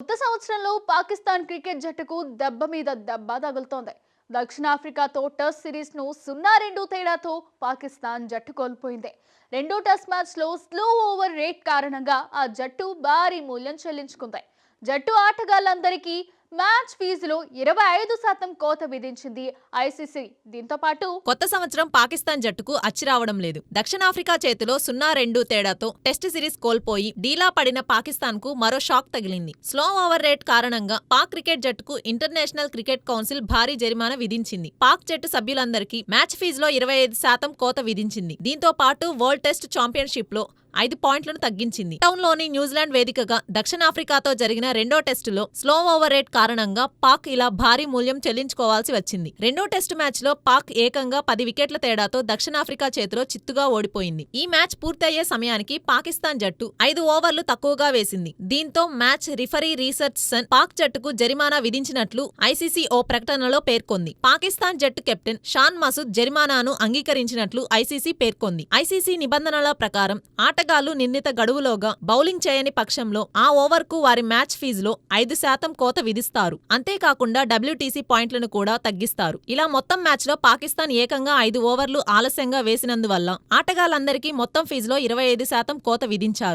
కొత్త సంవత్సరంలో పాకిస్తాన్ క్రికెట్ జట్టుకు దెబ్బ మీద దెబ్బ తగులుతోంది. దక్షిణాఫ్రికాతో టెస్ట్ సిరీస్ను సున్నా రెండు తేడాతో పాకిస్తాన్ జట్టు కోల్పోయింది. రెండో టెస్ట్ మ్యాచ్లో స్లో ఓవర్ రేట్ కారణంగా ఆ జట్టు భారీ మూల్యం చెల్లించుకుంది. జట్టు ఆటగాళ్ళందరికీ మ్యాచ్ ఫీజులో ఇరవై ఐదు శాతం కోత విధించింది ఐసీసీ. దీంతో పాటు కొత్త సంవత్సరం పాకిస్తాన్ జట్టుకు అచ్చిరావడం లేదు. దక్షిణాఫ్రికా చేతిలో సున్నా రెండు తేడాతో టెస్ట్ సిరీస్ కోల్పోయి డీలా పడిన పాకిస్తాన్కు మరో షాక్ తగిలింది. స్లో ఓవర్ రేట్ కారణంగా పాక్ క్రికెట్ జట్టుకు ఇంటర్నేషనల్ క్రికెట్ కౌన్సిల్ భారీ జరిమానా విధించింది. పాక్ జట్టు సభ్యులందరికీ మ్యాచ్ ఫీజులో ఇరవై ఐదు శాతం కోత విధించింది. దీంతో పాటు వరల్డ్ టెస్ట్ ఛాంపియన్షిప్లో ఐదు పాయింట్లను తగ్గించింది. టౌన్లోని న్యూజిలాండ్ వేదికగా దక్షిణాఫ్రికాతో జరిగిన రెండో టెస్టులో స్లో ఓవర్ రేట్ కారణంగా పాక్ ఇలా భారీ మూల్యం చెల్లించుకోవాల్సి వచ్చింది. రెండో టెస్టు మ్యాచ్లో పాక్ ఏకంగా పది వికెట్ల తేడాతో దక్షిణాఫ్రికా చేతిలో చిత్తుగా ఓడిపోయింది. ఈ మ్యాచ్ పూర్తయ్యే సమయానికి పాకిస్తాన్ జట్టు ఐదు ఓవర్లు తక్కువగా వేసింది. దీంతో match referee Richardson Pak జట్టుకు జరిమానా విధించినట్లు ఐసీసీ ఓ ప్రకటనలో పేర్కొంది. పాకిస్తాన్ జట్టు కెప్టెన్ షాన్ మసూద్ జరిమానాను అంగీకరించినట్లు ఐసీసీ పేర్కొంది. ఐసీసీ నిబంధనల ప్రకారం ఆటగాళ్ళు నిర్ణీత గడువులోగా బౌలింగ్ చేయని పక్షంలో ఆ ఓవర్కు వారి మ్యాచ్ ఫీజులో ఐదు శాతం కోత విధిస్తారు. అంతేకాకుండా డబ్ల్యూటీసీ పాయింట్లను కూడా తగ్గిస్తారు. ఇలా మొత్తం మ్యాచ్లో పాకిస్తాన్ ఏకంగా ఐదు ఓవర్లు ఆలస్యంగా వేసినందువల్ల ఆటగాళ్ళందరికీ మొత్తం ఫీజులో ఇరవై ఐదు శాతం కోత విధించారు.